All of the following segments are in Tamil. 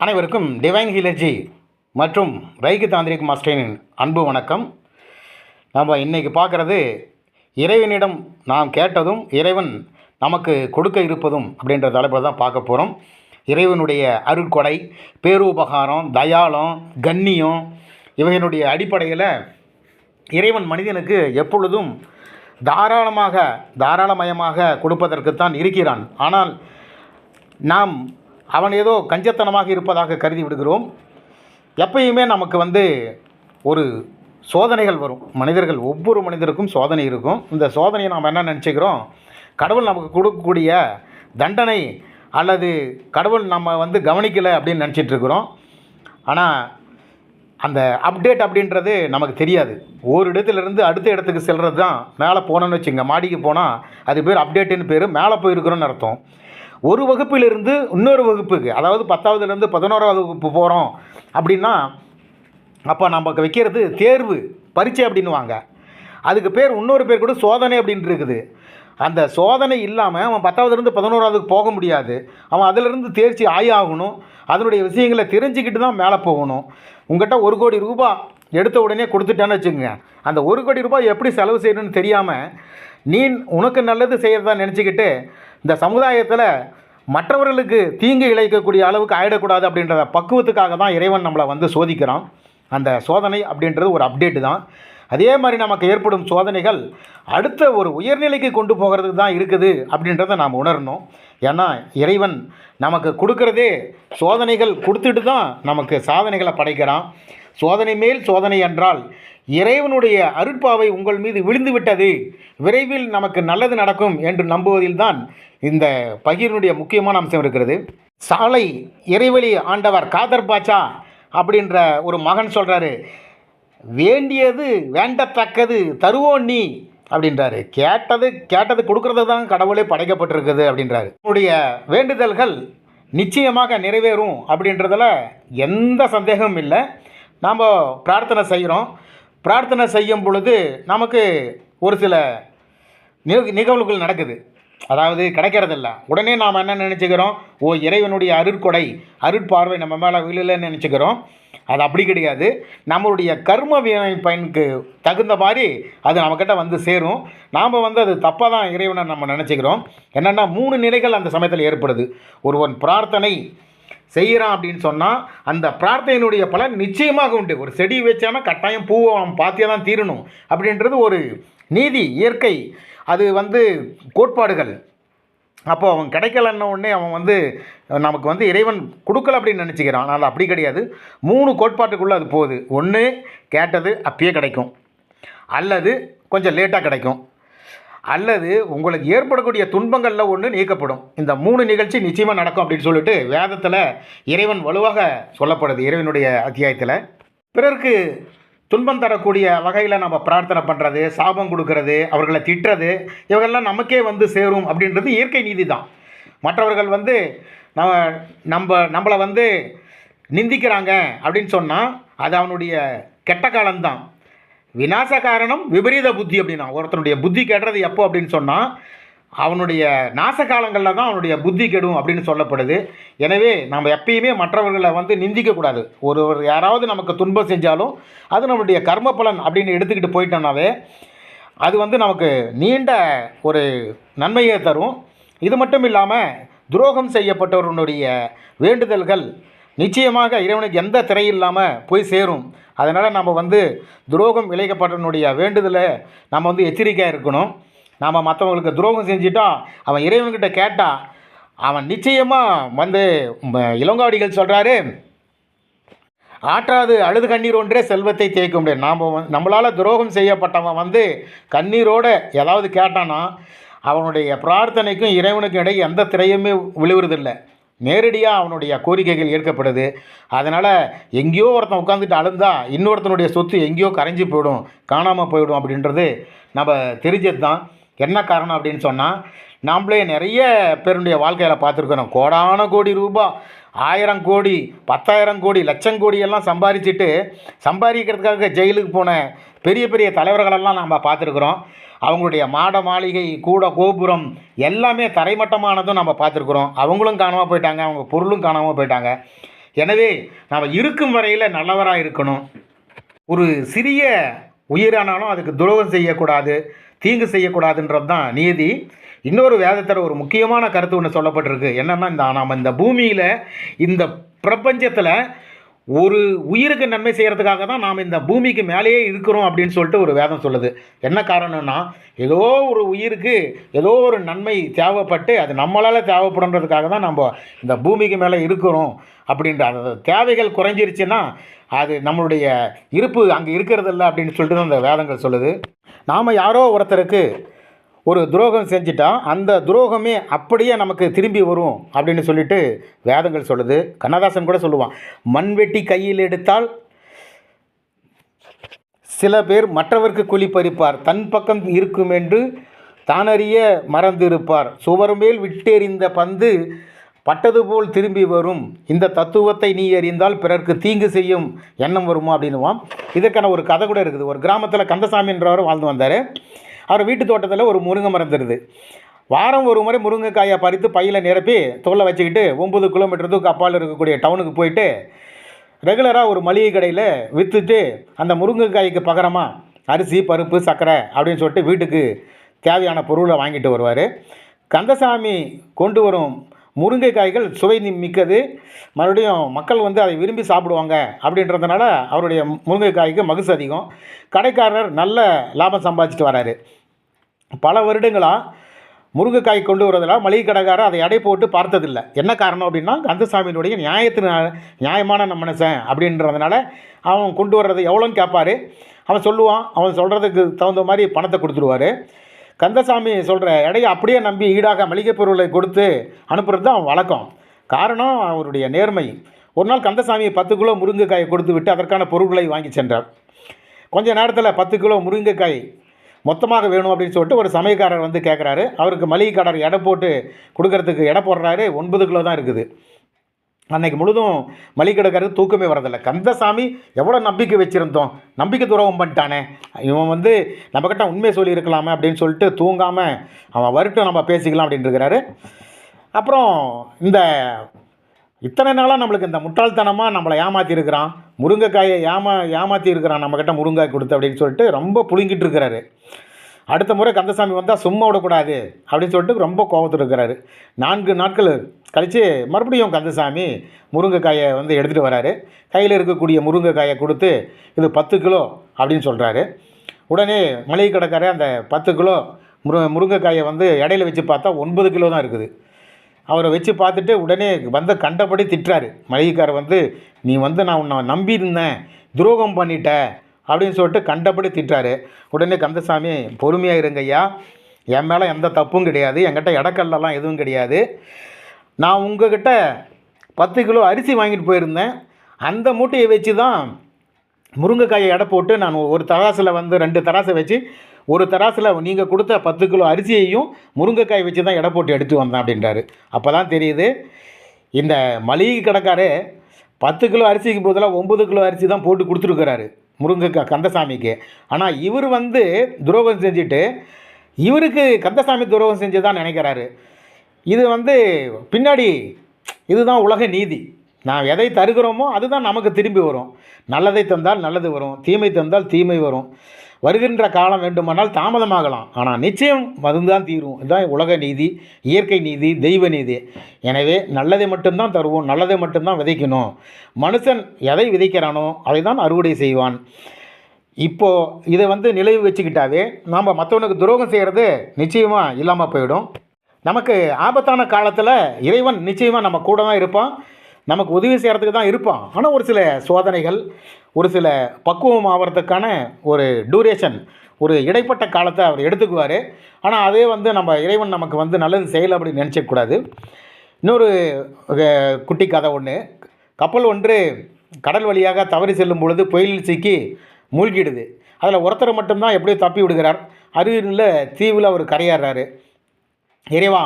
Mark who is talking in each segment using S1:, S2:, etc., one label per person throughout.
S1: அனைவருக்கும் டிவைன் ஹீலர்ஜி மற்றும் ரைக்கு தாந்திரிக் மாஸ்டரின் அன்பு வணக்கம். நம்ம இன்றைக்கி பார்க்குறது இறைவனிடம் நாம் கேட்டதும் இறைவன் நமக்கு கொடுக்க இருப்பதும் அப்படின்ற தலைப்பில் தான் பார்க்க போகிறோம் இறைவனுடைய அருட்கொடை பேருபகாரம் தயாளம் கண்ணியம் இவைகளுடைய அடிப்படையில் இறைவன் மனிதனுக்கு எப்பொழுதும் தாராளமாக தாராளமயமாக கொடுப்பதற்குத்தான் இருக்கிறான். ஆனால் நாம் அவன் ஏதோ கஞ்சத்தனமாக இருப்பதாக கருதி விடுகிறோம். எப்பயுமே நமக்கு வந்து ஒரு சோதனைகள் வரும். மனிதர்கள் ஒவ்வொரு மனிதருக்கும் சோதனை இருக்கும். இந்த சோதனையை நாம் என்ன நினச்சிக்கிறோம்? கடவுள் நமக்கு கொடுக்கக்கூடிய தண்டனை அல்லது கடவுள் நம்ம வந்து கவனிக்கலை அப்படின்னு நினச்சிட்ருக்குறோம் ஆனால் அந்த அப்டேட் அப்படின்றது நமக்கு தெரியாது. ஒரு இடத்துலேருந்து அடுத்த இடத்துக்கு செல்கிறது தான் மேலே போனோன்னு வச்சுங்க மாடிக்கு போனால் அது பேர் அப்டேட்டுன்னு பேர். மேலே போயிருக்கிறோன்னு அர்த்தம். ஒரு வகுப்பிலிருந்து இன்னொரு வகுப்புக்கு அதாவது பத்தாவதுலேருந்து பதினோராவது வகுப்பு போகிறோம் அப்படின்னா அப்போ நம்ம வைக்கிறது தேர்வு பரீட்சை அப்படின்னுவாங்க. அதுக்கு பேர் இன்னொரு பேர் கூட சோதனை அப்படின்ட்டு இருக்குது. அந்த சோதனை இல்லாமல் அவன் பத்தாவதுலேருந்து பதினோராவதுக்கு போக முடியாது. அவன் அதிலிருந்து தேர்ச்சி ஆகணும் அதனுடைய விஷயங்களை தெரிஞ்சுக்கிட்டு தான் மேலே போகணும். உங்கள்கிட்ட ஒரு கோடி ரூபாய் எடுத்த உடனே கொடுத்துட்டேன்னு வச்சுக்கோங்க. அந்த ஒரு கோடி ரூபாய் எப்படி செலவு செய்யணும்னு தெரியாமல் நீ உனக்கு நல்லது செய்கிறதா நினச்சிக்கிட்டு இந்த சமுதாயத்தில் மற்றவர்களுக்கு தீங்கு இழைக்கக்கூடிய அளவுக்கு ஆயிடக்கூடாது அப்படின்றத பக்குவத்துக்காக தான் இறைவன் நம்மளை வந்து சோதிக்கிறான். அந்த சோதனை அப்படின்றது ஒரு அப்டேட்டு தான். அதே மாதிரி நமக்கு ஏற்படும் சோதனைகள் அடுத்த ஒரு உயர்நிலைக்கு கொண்டு போகிறதுக்கு தான் இருக்குது அப்படின்றத நாம் உணரணும். ஏன்னா இறைவன் நமக்கு கொடுக்கறதே சோதனைகள் கொடுத்துட்டு தான் நமக்கு சாதனைகளை படைக்கிறான். சோதனை மேல் சோதனை என்றால் இறைவனுடைய அருட்பாவை உங்கள் மீது விழுந்து விட்டது. விரைவில் நமக்கு நல்லது நடக்கும் என்று நம்புவதில்தான் இந்த பகிர்னுடைய முக்கியமான அம்சம் இருக்கிறது. சாலை இறைவழி ஆண்டவர் காதர் பாச்சா அப்படின்ற ஒரு மகன் சொல்கிறாரு வேண்டியது வேண்டத்தக்கது தருவோம் நீ அப்படின்றாரு. கேட்டது கேட்டது கொடுக்கறது தான் கடவுளே படைக்கப்பட்டிருக்குது அப்படின்றாரு. உன்னுடைய வேண்டுதல்கள் நிச்சயமாக நிறைவேறும் அப்படின்றதில் எந்த சந்தேகமும் இல்லை. நாம் பிரார்த்தனை செய்கிறோம். பிரார்த்தனை செய்யும் பொழுது நமக்கு ஒரு சில நிக நிகழ்வுகள் நடக்குது. அதாவது கிடைக்கிறதில்ல. உடனே நாம் என்ன நினச்சிக்கிறோம்? ஓ இறைவனுடைய அருட்கொடை அருட்பார்வை நம்ம மேலே விழுலன்னு நினச்சிக்கிறோம். அது அப்படி கிடையாது. நம்மளுடைய கர்ம பயனுக்கு தகுந்த மாதிரி அது நம்மக்கிட்ட வந்து சேரும். நாம் வந்து அது தப்பாக தான் இறைவனை நம்ம நினச்சிக்கிறோம். என்னென்னா மூணு நிலைகள் அந்த சமயத்தில் ஏற்படுது. ஒருவன் பிரார்த்தனை செய்கிறான் அப்படின்னு சொன்னால் அந்த பிரார்த்தனையினுடைய பலன் நிச்சயமாக உண்டு. ஒரு செடி வச்சானா கட்டாயம் பூவை அவன் பார்த்தே தான் தீரணும். அப்படின்றது ஒரு நீதி இயற்கை. அது வந்து கோட்பாடுகள். அப்போ அவன் கிடைக்கலன்ன உடனே அவன் வந்து நமக்கு வந்து இறைவன் கொடுக்கல அப்படின்னு நினச்சிக்கிறான். ஆனால் அப்படி கிடையாது. மூணு கோட்பாட்டுக்குள்ளே அது போகுது. ஒன்று கேட்டது அப்பயே கிடைக்கும். அல்லது கொஞ்சம் லேட்டாக கிடைக்கும். அல்லது உங்களுக்கு ஏற்படக்கூடிய துன்பங்களில் ஒன்று நீக்கப்படும். இந்த மூணு நிகழ்ச்சி நிச்சயமாக நடக்கும் அப்படின்னு சொல்லிட்டு வேதத்தில் இறைவன் வலுவாக சொல்லப்படுது இறைவனுடைய அத்தியாயத்தில். பிறருக்கு துன்பம் தரக்கூடிய வகையில் நம்ம பிரார்த்தனை பண்ணுறது சாபம் கொடுக்கறது அவர்களை திட்டுறது இவங்கெல்லாம் நமக்கே வந்து சேரும் அப்படின்றது இயற்கை நீதி தான் மற்றவர்கள் வந்து நம்ம நம்ம நம்மளை வந்து நிந்திக்கிறாங்க அப்படின்னு சொன்னால் அது அவனுடைய கெட்ட காலம்தான். விநாச காரணம் விபரீத புத்தி அப்படின்னா ஒருத்தனுடைய புத்தி கெடுறது எப்போ அப்படின்னு சொன்னால் அவனுடைய நாச காலங்களில் தான் அவனுடைய புத்தி கெடும் அப்படின்னு சொல்லப்படுது. எனவே நம்ம எப்பயுமே மற்றவர்களை வந்து நிந்திக்கக்கூடாது ஒரு ஒரு யாராவது நமக்கு துன்பம் செஞ்சாலும் அது நம்மளுடைய கர்ம பலன் அப்படின்னு எடுத்துக்கிட்டு போயிட்டோம்னாவே அது வந்து நமக்கு நீண்ட ஒரு நன்மையை தரும். இது மட்டும் இல்லாமல் துரோகம் செய்யப்பட்டவருடைய வேண்டுதல்கள் நிச்சயமாக இறைவனுக்கு எந்த திரை இல்லாமல் போய் சேரும். அதனால் நம்ம வந்து துரோகம் இழைக்கப்பட்டவனுடைய வேண்டுதலை நம்ம வந்து எச்சரிக்கையாக இருக்கணும். நாம் மற்றவங்களுக்கு துரோகம் செஞ்சிட்டோம் அவன் இறைவன்கிட்ட கேட்டான் அவன் நிச்சயமாக வந்து இளங்காவடிகள் சொல்கிறாரு ஆற்றாது அழுது கண்ணீர் ஒன்றே செல்வத்தை தேய்க்க முடியும் நாம் நம்மளால் துரோகம் செய்யப்பட்டவன் வந்து கண்ணீரோடு ஏதாவது கேட்டானா அவனுடைய பிரார்த்தனைக்கும் இறைவனுக்கும் இடையே எந்த திரையுமே விழுவுறதில்லை. நேரடியாக அவனுடைய கோரிக்கைகள் ஏற்கப்படுது. அதனால் எங்கேயோ ஒருத்தன் உட்காந்துட்டு அழுந்தா இன்னொருத்தனுடைய சொத்து எங்கேயோ கரைஞ்சி போயிடும் காணாமல் போயிடும் அப்படின்றது நம்ம தெரிஞ்சது தான் என்ன காரணம் அப்படின்னு சொன்னால் நாம்ளே நிறைய பேருடைய வாழ்க்கையில் பார்த்துருக்குறோம். கோடான கோடி ரூபாய் ஆயிரம் கோடி பத்தாயிரம் கோடி லட்சம் கோடி எல்லாம் சம்பாதிச்சுட்டு சம்பாதிக்கிறதுக்காக ஜெயிலுக்கு போன பெரிய பெரிய தலைவர்களெல்லாம் நம்ம பார்த்துருக்குறோம். அவங்களுடைய மாட மாளிகை கூட கோபுரம் எல்லாமே தரைமட்டமானதும் நம்ம பார்த்துருக்குறோம். அவங்களும் காணாமல் போயிட்டாங்க அவங்க பொருளும் காணாமல் போயிட்டாங்க. எனவே நாம் இருக்கும் வரையில் நல்லவராக இருக்கணும். ஒரு சிறிய உயிரானாலும் அதுக்கு துரோகம் செய்யக்கூடாது தீங்கு செய்யக்கூடாதுன்றது தான் நீதி. இன்னொரு வேதத்தில் ஒரு முக்கியமான கருத்து ஒன்று சொல்லப்பட்டிருக்கு. என்னென்னா இந்த நாம் இந்த பூமியில் இந்த பிரபஞ்சத்தில் ஒரு உயிருக்கு நன்மை செய்கிறதுக்காக தான் நாம் இந்த பூமிக்கு மேலேயே இருக்கிறோம் அப்படின்னு சொல்லிட்டு ஒரு வேதம் சொல்லுது. என்ன காரணம்னா ஏதோ ஒரு உயிருக்கு ஏதோ ஒரு நன்மை தேவைப்பட்டு அது நம்மளால் தேவைப்படுன்றதுக்காக தான் நம்ம இந்த பூமிக்கு மேலே இருக்கிறோம் அப்படின்ற அந்த தேவைகள் குறைஞ்சிருச்சுன்னா அது நம்மளுடைய இருப்பு அங்கே இருக்கிறதில்ல அப்படின்னு சொல்லிட்டு தான் அந்த வேதங்கள் சொல்லுது. நாம் யாரோ ஒருத்தருக்கு ஒரு துரோகம் செஞ்சிட்டான் அந்த துரோகமே அப்படியே நமக்கு திரும்பி வரும் அப்படின்னு சொல்லிட்டு வேதங்கள் சொல்லுது. கண்ணதாசன் கூட சொல்லுவான். மண்வெட்டி கையில் எடுத்தால் சில பேர் மற்றவர்க்கு குழி பறிப்பார். தன் பக்கம் இருக்கும் என்று தானறிய மறந்திருப்பார். சுவர் மேல் விட்டெறிந்த பந்து பட்டது போல் திரும்பி வரும். இந்த தத்துவத்தை நீ அறிந்தால் பிறர்க்கு தீங்கு செய்யும் எண்ணம் வருமா அப்படின்னுவான். இதற்கான ஒரு கதை கூட இருக்குது. ஒரு கிராமத்தில் கந்தசாமின்றவர் வாழ்ந்து வந்தார். அவர் வீட்டு தோட்டத்தில் ஒரு முருங்கை மரம் தருது. வாரம் ஒரு முறை முருங்கைக்காயை பறித்து பையில் நிரப்பி தோலை வச்சுக்கிட்டு ஒம்பது கிலோமீட்டருக்கு அப்பால் இருக்கக்கூடிய டவுனுக்கு போயிட்டு ரெகுலராக ஒரு மளிகை கடையில் விற்றுட்டு அந்த முருங்கைக்காய்க்கு பகரமாக அரிசி பருப்பு சர்க்கரை அப்படின்னு சொல்லிட்டு வீட்டுக்கு தேவையான பொருளை வாங்கிட்டு வருவார். கந்தசாமி கொண்டு வரும் முருங்கைக்காய்கள் சுவை மிக்கது. மறுபடியும் மக்கள் வந்து அதை விரும்பி சாப்பிடுவாங்க அப்படின்றதுனால அவருடைய முருங்கைக்காய்க்கு மகுசு அதிகம். கடைக்காரர் நல்ல லாபம் சம்பாதிச்சிட்டு வராரு. பல வருடங்களாக முருங்கைக்காய் கொண்டு வரதில் மளிகை கடைக்காரர் அதை எடை போட்டு பார்த்ததில்லை. என்ன காரணம் அப்படின்னா கந்தசாமியினுடைய நியாயத்தின நியாயமான நம்ம மனுஷன் அப்படின்றதுனால அவன் கொண்டு வர்றது எவ்வளோன்னு கேட்பாரு. அவன் சொல்லுவான் அவன் சொல்கிறதுக்கு தகுந்த மாதிரி பணத்தை கொடுத்துருவாரு. கந்தசாமி சொல்கிற எடையை அப்படியே நம்பி ஈடாக மளிகை பொருளை கொடுத்து அனுப்புறது தான் அவன் வழக்கம். காரணம் அவருடைய நேர்மை. ஒரு நாள் கந்தசாமி பத்து கிலோ முருங்கைக்காயை கொடுத்து விட்டு அதற்கான பொருட்களை வாங்கி சென்றார். கொஞ்ச நேரத்தில் பத்து கிலோ முருங்கைக்காய் மொத்தமாக வேணும் அப்படின்னு சொல்லிட்டு ஒரு சமயக்காரர் வந்து கேட்குறாரு அவருக்கு மளிகை கடை எடை போட்டு கொடுக்கறதுக்கு எடை போடுறாரு. ஒன்பது கிலோ தான் இருக்குது. அன்னைக்கு முழுதும் மளிகடைக்காரருக்கு தூக்கமே வரதில்லை. கந்தசாமி எவ்வளோ நம்பிக்கை வச்சுருந்தோம். நம்பிக்கை துரோகம் பண்ணிட்டானே. இவன் வந்து நம்மக்கிட்ட உண்மையை சொல்லியிருக்கலாமே அப்படின்னு சொல்லிட்டு தூங்காமல் அவன் வருட்டும் நம்ம பேசிக்கலாம் அப்படின்னு இருக்கிறாரு அப்புறம் இந்த இத்தனை நாளாக நம்மளுக்கு இந்த முட்டாள்தனமாக நம்மளை ஏமாற்றிருக்கிறான் முருங்கைக்காயை ஏமா ஏமாற்றி இருக்கிறான் நம்மக்கிட்ட முருங்காய் கொடுத்து அப்படின்னு சொல்லிட்டு ரொம்ப புழுங்கிட்டு இருக்கிறாரு. அடுத்த முறை கந்தசாமி வந்தால் சும்மா விடக்கூடாது அப்படின்னு சொல்லிட்டு ரொம்ப கோபத்தில் இருக்கிறாரு. நான்கு நாட்கள் கழித்து மறுபடியும் கந்தசாமி முருங்கைக்காயை வந்து எடுத்துகிட்டு வராரு. கையில் இருக்கக்கூடிய முருங்கைக்காயை கொடுத்து இது பத்து கிலோ அப்படின்னு சொல்கிறாரு உடனே மளிகை கடைக்காரர் அந்த பத்து கிலோ முரு முருங்கைக்காயை வந்து இடையில வச்சு பார்த்தா ஒன்பது கிலோ தான் இருக்குது. அவரை வச்சு பார்த்துட்டு உடனே வந்து கண்டபடி திட்டுறாரு. மளிகைக்காரர் வந்து நீ வந்து நான் உன்னை நம்பியிருந்தேன் துரோகம் பண்ணிட்ட அப்படின்னு சொல்லிட்டு கண்டபடி திட்டுறாரு. உடனே கந்தசாமி பொறுமையாக இருங்க ஐயா. என் மேலே எந்த தப்பும் கிடையாது. என்கிட்ட இடக்கல்லாம் எதுவும் கிடையாது. நான் உங்ககிட்ட பத்து கிலோ அரிசி வாங்கிட்டு போயிருந்தேன். அந்த மூட்டையை வச்சு தான் முருங்கைக்காயை எடை போட்டு நான் ஒரு தராசில் வந்து ரெண்டு தராசை வச்சு ஒரு தராசில் நீங்கள் கொடுத்த பத்து கிலோ அரிசியையும் முருங்கைக்காய் வச்சு தான் எடை போட்டு எடுத்து வந்தேன் அப்படின்றாரு. அப்போ தான் தெரியுது இந்த மளிகை கடைக்காரு பத்து கிலோ அரிசிக்கு பதிலாக ஒம்பது கிலோ அரிசி தான் போட்டு கொடுத்துருக்குறாரு முருங்கைக்காய் கந்தசாமிக்கு. ஆனால் இவர் வந்து துரோகம் செஞ்சுட்டு இவருக்கு கந்தசாமி துரோகம் செஞ்சு தான் நினைக்கிறாரு. இது வந்து பின்னாடி இதுதான் உலக நீதி. நாம் எதை தருகிறோமோ அதுதான் நமக்கு திரும்பி வரும். நல்லதை தந்தால் நல்லது வரும். தீமை தந்தால் தீமை வரும். வருகின்ற காலம் வேண்டுமானால் தாமதமாகலாம். ஆனால் நிச்சயம் அதுதான் தீரும். இதுதான் உலக நீதி இயற்கை நீதி தெய்வ நீதி. எனவே நல்லதை மட்டும்தான் தருவோம் நல்லதை மட்டும்தான் விதைக்கணும். மனுஷன் எதை விதைக்கிறானோ அதை தான் அறுவடை செய்வான். இப்போது இதை வந்து நிலைவு வச்சுக்கிட்டாவே நாம் மற்றவனுக்கு துரோகம் செய்கிறது நிச்சயமாக இல்லாமல் போயிடும். நமக்கு ஆபத்தான காலத்தில் இறைவன் நிச்சயமாக நம்ம கூட தான் இருப்பான். நமக்கு உதவி செய்கிறதுக்கு தான் இருப்பான். ஆனால் ஒரு சில சோதனைகள் ஒரு சில பக்குவம் ஆகிறதுக்கான ஒரு டூரேஷன் ஒரு இடைப்பட்ட காலத்தை அவர் எடுத்துக்குவார். ஆனால் அதே வந்து நம்ம இறைவன் நமக்கு வந்து நல்லது செய்யலை அப்படின்னு நினச்சிக்கூடாது இன்னொரு குட்டி கதை ஒன்று கப்பல் ஒன்று கடல் வழியாக தவறி செல்லும் பொழுது புயலில் சிக்கி மூழ்கிடுது. அதில் ஒருத்தர் மட்டும்தான் எப்படியோ தப்பி விடுகிறார். அருகில் தீவில் அவர் கரையாடுறாரு இறைவா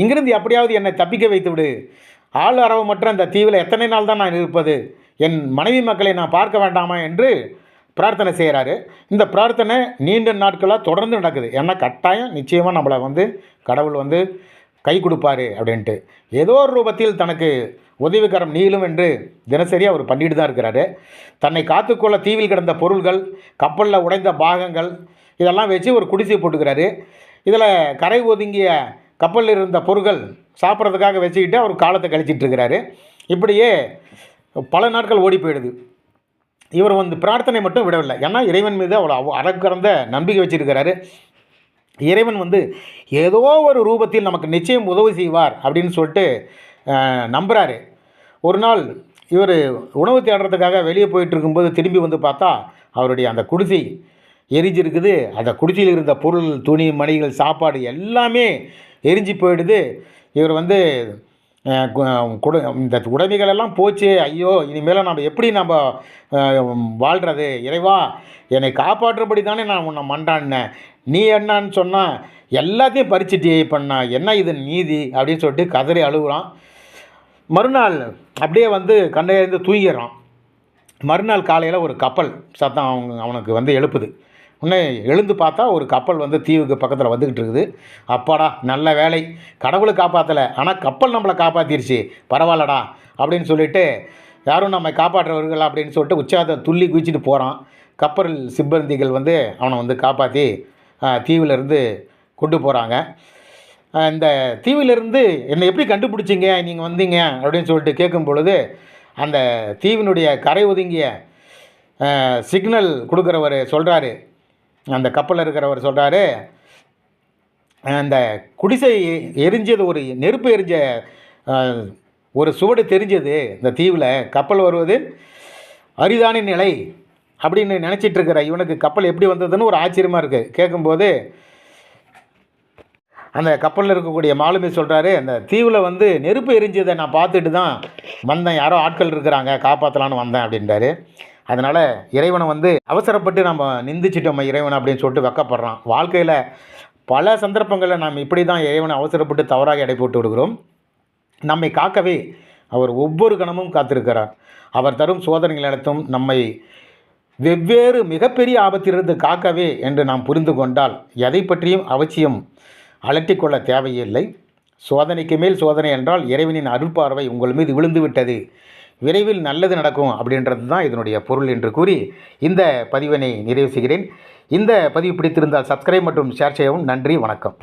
S1: இங்கிருந்து எப்படியாவது என்னை தப்பிக்க வைத்து விடு ஆள் அரவமற்ற அந்த தீவில் எத்தனை நாள் தான் நான் இருப்பது? என் மனைவி மக்களை நான் பார்க்க வேண்டாமா என்று பிரார்த்தனை செய்கிறாரு. இந்த பிரார்த்தனை நீண்ட நாட்களாக தொடர்ந்து நடக்குது. ஏன்னா கட்டாயம் நிச்சயமாக நம்மளை வந்து கடவுள் வந்து கை கொடுப்பாரு அப்படின்ட்டு. ஏதோ ஒரு ரூபத்தில் தனக்கு உதவிகரம் நீளும் என்று தினசரி அவர் பண்ணிட்டு தான் இருக்கிறாரு. தன்னை காத்துக்கொள்ள தீவில் கிடந்த பொருள்கள் கப்பலில் உடைந்த பாகங்கள் இதெல்லாம் வச்சு ஒரு குடிசை போட்டுக்கிறாரு. இதில் கரை ஒதுங்கிய கப்பலில் இருந்த பொருட்கள் சாப்பிட்றதுக்காக வச்சுக்கிட்டு அவர் காலத்தை கழிச்சிட்டு இருக்கிறாரு. இப்படியே பல நாட்கள் ஓடி போயிடுது. இவர் வந்து பிரார்த்தனை மட்டும் விடவில்லை. ஏன்னா இறைவன் மீது அவ்வளோ அவ- அளக்கறந்த நம்பிக்கை வச்சிருக்கிறாரு. இறைவன் வந்து ஏதோ ஒரு ரூபத்தில் நமக்கு நிச்சயம் உதவி செய்வார் அப்படின்னு சொல்லிட்டு நம்புகிறாரு ஒரு நாள் இவர் உணவு தேடுறதுக்காக வெளியே போயிட்டு இருக்கும்போது திரும்பி வந்து பார்த்தா அவருடைய அந்த குடிசை எரிஞ்சிருக்குது. அந்த குடிசையில் இருந்த பொருள் துணி மணிகள் சாப்பாடு எல்லாமே எரிஞ்சு போயிடுது. இவர் வந்து கு- குடு இந்த உடைமைகள் எல்லாம் போச்சு ஐயோ இனிமேல் நம்ம எப்படி நம்ம வாழ்கிறது இறைவா என்னை காப்பாற்றும்படி தானே நான் உன்னை மண்டான்னேன் நீ என்னன்னு சொன்னால் எல்லாத்தையும் பறிச்சுட்டு பண்ணா என்ன இது நீதி? அப்படின்னு சொல்லிட்டு கதறி அழுகுறான். மறுநாள் அப்படியே வந்து கண்டையிலேருந்து தூங்கிடுறான். மறுநாள் காலையில் ஒரு கப்பல் சத்தம் அவங்க அவனுக்கு வந்து எழுப்புது. உடனே எழுந்து பார்த்தா ஒரு கப்பல் வந்து தீவுக்கு பக்கத்தில் வந்துக்கிட்டு இருக்குது. அப்பாடா நல்ல வேலை. கடவுளை காப்பாற்றலை ஆனால் கப்பல் நம்மளை காப்பாற்றிருச்சு பரவாயில்லடா அப்படின்னு சொல்லிட்டு யாரும் நம்மை காப்பாற்றுறவர்கள் அப்படின்னு சொல்லிட்டு உற்சாகத்தை துள்ளி குதிச்சுட்டு போகிறான் கப்பல் சிப்பந்திகள் வந்து அவனை வந்து காப்பாற்றி தீவிலிருந்து கொண்டு போகிறாங்க இந்த தீவிலிருந்து என்னை எப்படி கண்டுபிடிச்சிங்க? நீங்கள் வந்தீங்க அப்படின்னு சொல்லிட்டு கேட்கும் பொழுது அந்த தீவினுடைய கரை ஒதுங்கிய சிக்னல் கொடுக்குறவர் சொல்கிறாரு அந்த கப்பலில் இருக்கிறவர் சொல்கிறாரு அந்த குடிசை எரிஞ்சது ஒரு நெருப்பு எரிஞ்ச ஒரு சுவடு தெரிஞ்சது இந்த தீவில். கப்பல் வருவது அரிதான நிலை அப்படின்னு நினச்சிட்டு இருக்கிற இவனுக்கு கப்பல் எப்படி வந்ததுன்னு ஒரு ஆச்சரியமாக இருக்குது கேட்கும்போது அந்த கப்பலில் இருக்கக்கூடிய மாலுமி சொல்கிறாரு அந்த தீவில் வந்து நெருப்பு எரிஞ்சதை நான் பார்த்துட்டு தான் வந்தேன். யாரோ ஆட்கள் இருக்கிறாங்க காப்பாற்றலான்னு வந்தேன் அப்படின்றாரு. அதனால் இறைவனை வந்து அவசரப்பட்டு நம்ம நிந்திச்சிட்டோம் இறைவனை அப்படின்னு சொல்லிட்டு வெக்கப்படுறான். வாழ்க்கையில் பல சந்தர்ப்பங்களில் நாம் இப்படி தான் இறைவனை அவசரப்பட்டு தவறாக எடை போட்டு விடுகிறோம். நம்மை காக்கவே அவர் ஒவ்வொரு கணமும் காத்திருக்கிறார். அவர் தரும் சோதனைகளிடத்தும் நம்மை வெவ்வேறு மிகப்பெரிய ஆபத்திலிருந்து காக்கவே என்று நாம் புரிந்து கொண்டால் எதை பற்றியும் அவசியம் அலட்டிக்கொள்ள தேவையில்லை. சோதனைக்கு மேல் சோதனை என்றால் இறைவனின் அருட்பார்வை உங்கள் மீது விழுந்து விட்டது. விரைவில் நல்லது நடக்கும் அப்படின்றது தான் இதனுடைய பொருள் என்று கூறி இந்த பதிவினை நிறைவு செய்கிறேன். இந்த பதிவு பிடித்திருந்தால் சப்ஸ்கிரைப் மற்றும் ஷேர் செய்யவும் நன்றி வணக்கம்.